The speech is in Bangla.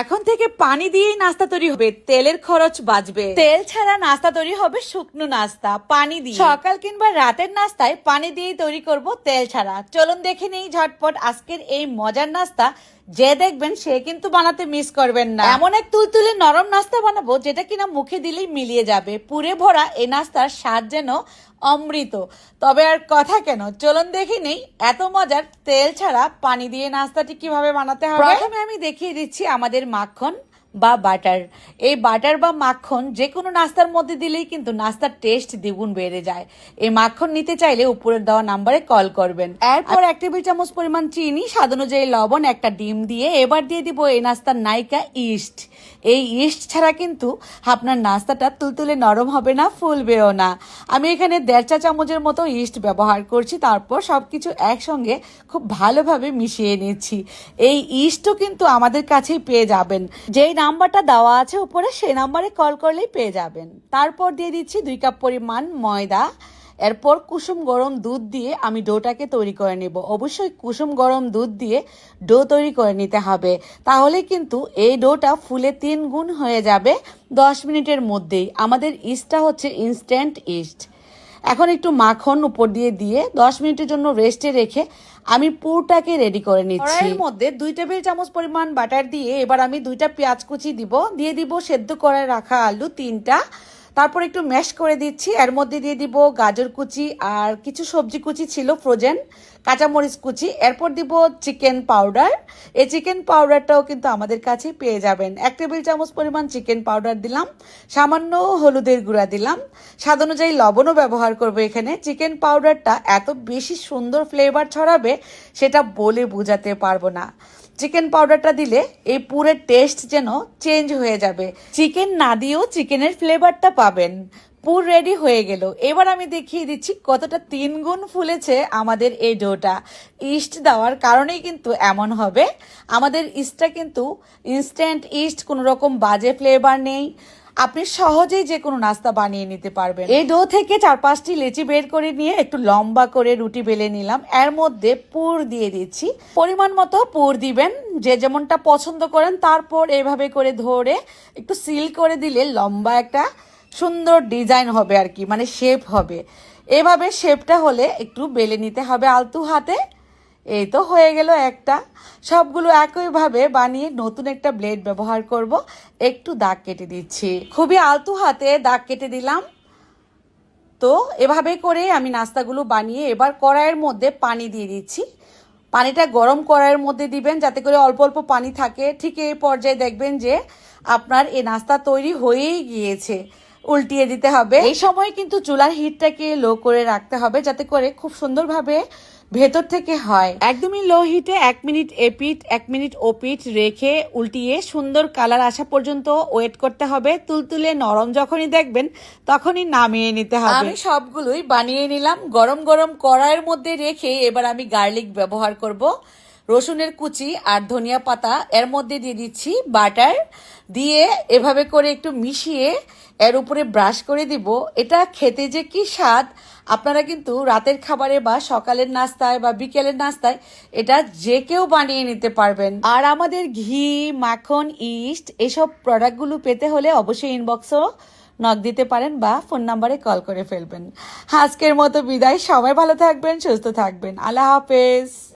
এখন থেকে পানি দিয়েই নাস্তা তৈরি হবে। তেলের খরচ বাঁচবে। তেল ছাড়া নাস্তা তৈরি হবে শুকনো নাস্তা পানি দিয়ে। সকাল কিংবা রাতের নাস্তায় পানি দিয়েই তৈরি করব তেল ছাড়া। চলুন দেখে নেই ঝটপট আজকের এই মজার নাস্তা। যে দেখবেন সে কিন্তু বানাতে মিস করবেন না। এমন এক তুলতুলে নরম নাস্তা বানাবো যেটা কিনা মুখে দিলেই মিলিয়ে যাবে। পুরে ভরা এই নাস্তার স্বাদ যেন অমৃত। তবে আর কথা কেন? চলুন দেখি নেই এত মজার তেল ছাড়া পানি দিয়ে নাস্তাটি কীভাবে বানাতে হবে? প্রথমে আমি দেখিয়ে দিচ্ছি আমাদের মাখন। বা বাটার। এই বাটার বা মাখন যে কোনো নাস্তার মধ্যে দিলেই কিন্তু নাস্তার টেস্ট দ্বিগুণ বেড়ে যায়। এই মাখন নিতে চাইলে উপরের দেওয়া নাম্বারে কল করবেন। এরপর এক টেবিল চামচ পরিমাণ চিনি, স্বাদ অনুযায়ী লবণ, একটা ডিম দিয়ে এবার দিয়ে দিব এই নাস্তার নায়িকা ইস্ট। এই ইস্ট ছাড়া কিন্তু আপনার নাস্তাটা তুলতুলে নরম হবে না, ফুলবেও না। আমি এখানে দেড় চা চামচের মতো ইস্ট ব্যবহার করছি, তারপর সব কিছু একসঙ্গে খুব ভালোভাবে মিশিয়ে নিচ্ছি। এই ইস্টও কিন্তু আমাদের কাছেই পেয়ে যাবেন। যেই নাম্বারটা দেওয়া আছে উপরে, সেই নাম্বারে কল করলেই পেয়ে যাবেন। তারপর দিয়ে দিচ্ছি দুই কাপ পরিমাণ ময়দা। এরপর কুসুম গরম দুধ দিয়ে আমি ডোটাকে তৈরি করে নেব। অবশ্যই কুসুম গরম দুধ দিয়ে ডো তৈরি করে নিতে হবে। তাহলে কিন্তু এই ডোটা ফুলে তিন গুণ হয়ে যাবে দশ মিনিটের মধ্যেই। আমাদের ইস্টটা হচ্ছে ইনস্ট্যান্ট ইস্ট এখন একটু মাখন উপর দিয়ে দিয়ে দশ মিনিটের জন্য রেস্টে রেখে আমি পুরটাকে রেডি করে নিচ্ছি। এর মধ্যে দুই টেবিল চামচ পরিমাণ বাটার দিয়ে এবার আমি দুইটা পেঁয়াজ কুচি দিব। দিয়ে দিব সেদ্ধ করে রাখা আলু তিনটা। তারপর একটু ম্যাশ করে দিচ্ছি। এর মধ্যে দিয়ে দিব গাজর কুচি আর কিছু সবজি কুচি ছিল ফ্রোজেন কাঁচামরিচ কুচি। এরপর দিব চিকেন পাউডার এই চিকেন পাউডারটাও কিন্তু আমাদের কাছে পেয়ে যাবেন। এক টেবিল চামচ পরিমাণ চিকেন পাউডার দিলাম। সামান্য হলুদের গুঁড়া দিলাম। স্বাদ অনুযায়ী লবণও ব্যবহার করব এখানে। চিকেন পাউডারটা এত বেশি সুন্দর ফ্লেভার ছড়াবে, সেটা বলে বোঝাতে পারব না। চিকেন পাউডারটা দিলে এই পুরের টেস্ট যেন চেঞ্জ হয়ে যাবে। চিকেন না দিয়েও চিকেনের ফ্লেভারটা পাবেন। পুর রেডি হয়ে গেল। এবার আমি দেখিয়ে দিচ্ছি কতটা তিন গুণ ফুলেছে আমাদের এই ডোটা। ইস্ট দেওয়ার কারণেই কিন্তু এমন হবে। আমাদের ইস্টটা কিন্তু ইনস্ট্যান্ট ইস্ট কোনো রকম বাজে ফ্লেভার নেই। আপনি সহজেই যে কোনো নাস্তা বানিয়ে নিতে পারবেন। এই ডো থেকে চার পাঁচটি লেচি বের করে নিয়ে একটু লম্বা করে রুটি বেলে নিলাম। এর মধ্যে পুর দিয়ে দিচ্ছি। পরিমাণ মতো পুর দিবেন। যে যেমনটা পছন্দ করেন তারপর এভাবে করে ধরে একটু সিল করে দিলে লম্বা একটা সুন্দর ডিজাইন হবে আর কি মানে শেপ হবে। এভাবে শেপটা হলে একটু বেলে নিতে হবে আলতু হাতে। এই তো হয়ে গেল একটা। সবগুলো একইভাবে বানিয়ে নতুন একটা ব্লেড ব্যবহার করব। একটু দাগ কেটে দিচ্ছি। খুবই আলতু হাতে দাগ কেটে দিলাম। তো এভাবে করে আমি নাস্তাগুলো বানিয়ে এবার কড়াইয়ের মধ্যে পানি দিয়ে দিচ্ছি। পানিটা গরম কড়াইয়ের মধ্যে দিবেন যাতে করে অল্প অল্প পানি থাকে। ঠিক এই পর্যায়ে দেখবেন যে আপনার এই নাস্তা তৈরি হয়েই গিয়েছে। উল্টিয়ে দিতে হবে। এই সময় কিন্তু চুলার হিটটাকে লো করে রাখতে হবে যাতে করে খুব সুন্দরভাবে ভেতর থেকে হয়। একদমই লো হিটে এক মিনিট এপিট এক মিনিট ওপিট রেখে উল্টিয়ে সুন্দর কালার আসা পর্যন্ত ওয়েট করতে হবে। তুলতুলে নরম যখনই দেখবেন, তখনই নামিয়ে নিতে হবে। আমি সবগুলোই বানিয়ে নিলাম। গরম গরম কড়াইয়ের মধ্যে রেখে এবার আমি গার্লিক ব্যবহার করব। রসুনের কুচি আর ধনিয়া পাতা এর মধ্যে দিয়ে দিচ্ছি বাটার। দিয়ে এভাবে করে একটু মিশিয়ে এর উপরে ব্রাশ করে দিব। এটা খেতে যে কি স্বাদ, আপনারা কিন্তু রাতের খাবারে বা সকালের নাস্তায় বা বিকেলের নাস্তায় এটা যে কেউ বানিয়ে নিতে পারবেন। আর আমাদের ঘি, মাখন, ইস্ট এসব প্রোডাক্টগুলো পেতে হলে অবশ্যই ইনবক্সও নক দিতে পারেন বা ফোন নাম্বারে কল করে ফেলবেন। আজকের মতো বিদায়, সবাই ভালো থাকবেন, সুস্থ থাকবেন। আল্লাহ হাফেজ।